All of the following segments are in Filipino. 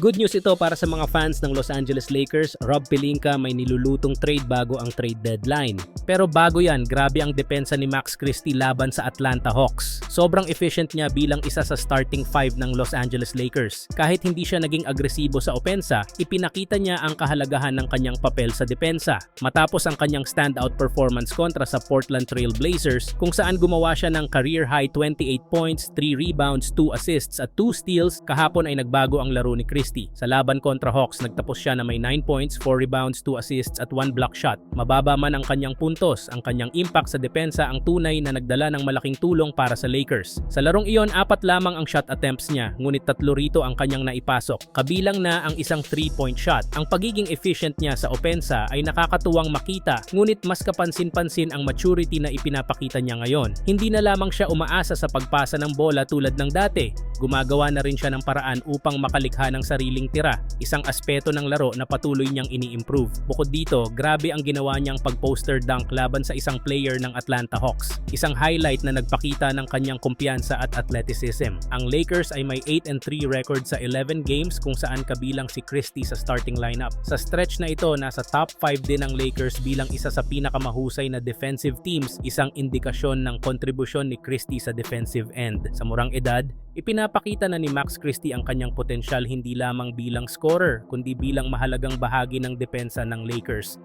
Good news ito para sa mga fans ng Los Angeles Lakers. Rob Pelinka may nilulutong trade bago ang trade deadline. Pero bago yan, grabe ang depensa ni Max Christie laban sa Atlanta Hawks. Sobrang efficient niya bilang isa sa starting five ng Los Angeles Lakers. Kahit hindi siya naging agresibo sa opensa, ipinakita niya ang kahalagahan ng kanyang papel sa depensa. Matapos ang kanyang standout performance kontra sa Portland Trail Blazers kung saan gumawa siya ng career high 28 points, 3 rebounds, 2 assists at 2 steals, kahapon ay nagbago ang laro ni Christie. Sa laban kontra Hawks, nagtapos siya na may 9 points, 4 rebounds, 2 assists at 1 block shot. Mababa man ang kanyang puntos, ang kanyang impact sa depensa ang tunay na nagdala ng malaking tulong para sa Lakers. Sa larong iyon, apat lamang ang shot attempts niya, ngunit tatlo rito ang kanyang naipasok. Kabilang na ang isang 3-point shot. Ang pagiging efficient niya sa opensa ay nakakatuwang makita, ngunit mas kapansin-pansin ang maturity na ipinapakita niya ngayon. Hindi na lamang siya umaasa sa pagpasa ng bola tulad ng dati. Gumagawa na rin siya ng paraan upang makalikha ng sariling tira, isang aspeto ng laro na patuloy niyang ini-improve. Bukod dito, grabe ang ginawa niyang pag-poster dunk laban sa isang player ng Atlanta Hawks. Isang highlight na nagpakita ng kanyang kumpiyansa at athleticism. Ang Lakers ay may 8 and 3 record sa 11 games kung saan kabilang si Christie sa starting lineup. Sa stretch na ito, nasa top 5 din ang Lakers bilang isa sa pinakamahusay na defensive teams, isang indikasyon ng kontribusyon ni Christie sa defensive end. Sa murang edad, Ipinapakita na ni Max Christie ang kanyang potensyal hindi lamang bilang scorer, kundi bilang mahalagang bahagi ng depensa ng Lakers.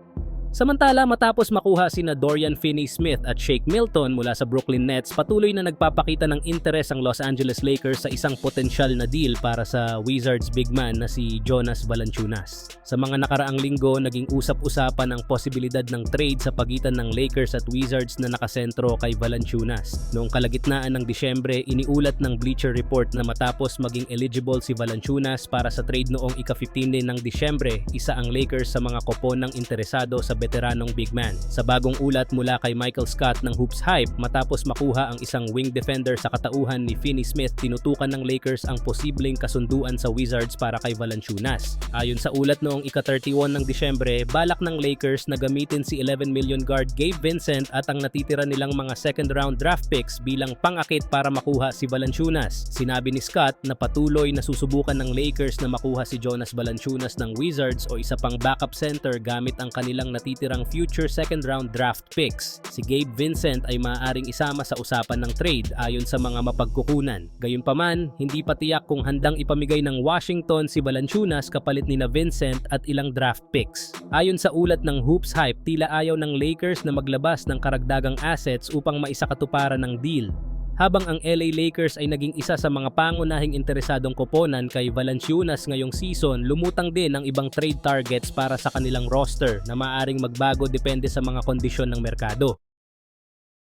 Samantala matapos makuha sina Dorian Finney-Smith at Shake Milton mula sa Brooklyn Nets, patuloy na nagpapakita ng interes ang Los Angeles Lakers sa isang potensyal na deal para sa Wizards big man na si Jonas Valanciunas. Sa mga nakaraang linggo, naging usap-usapan ang posibilidad ng trade sa pagitan ng Lakers at Wizards na nakasentro kay Valanciunas. Noong kalagitnaan ng Disyembre, iniulat ng Bleacher Report na matapos maging eligible si Valanciunas para sa trade noong ika-15 ng Disyembre, isa ang Lakers sa mga kopon ng interesado sa veteranong big man. Sa bagong ulat mula kay Michael Scott ng Hoops Hype, matapos makuha ang isang wing defender sa katauhan ni Finney Smith, tinutukan ng Lakers ang posibleng kasunduan sa Wizards para kay Valanciunas. Ayon sa ulat noong ika-31 ng Disyembre, balak ng Lakers na gamitin si 11 million guard Gabe Vincent at ang natitira nilang mga second round draft picks bilang pangakit para makuha si Valanciunas. Sinabi ni Scott na patuloy na susubukan ng Lakers na makuha si Jonas Valanciunas ng Wizards o isa pang backup center gamit ang kanilang natitirang future second round draft picks. Si Gabe Vincent ay maaaring isama sa usapan ng trade ayon sa mga mapagkukunan. Gayunpaman, hindi pa tiyak kung handang ipamigay ng Washington si Valanciunas kapalit ni na Vincent at ilang draft picks. Ayon sa ulat ng Hoops Hype, tila ayaw ng Lakers na maglabas ng karagdagang assets upang maisakatuparan ng deal habang ang LA Lakers ay naging isa sa mga pangunahing interesadong koponan kay Valanciunas ngayong season, lumutang din ang ibang trade targets para sa kanilang roster na maaring magbago depende sa mga kondisyon ng merkado.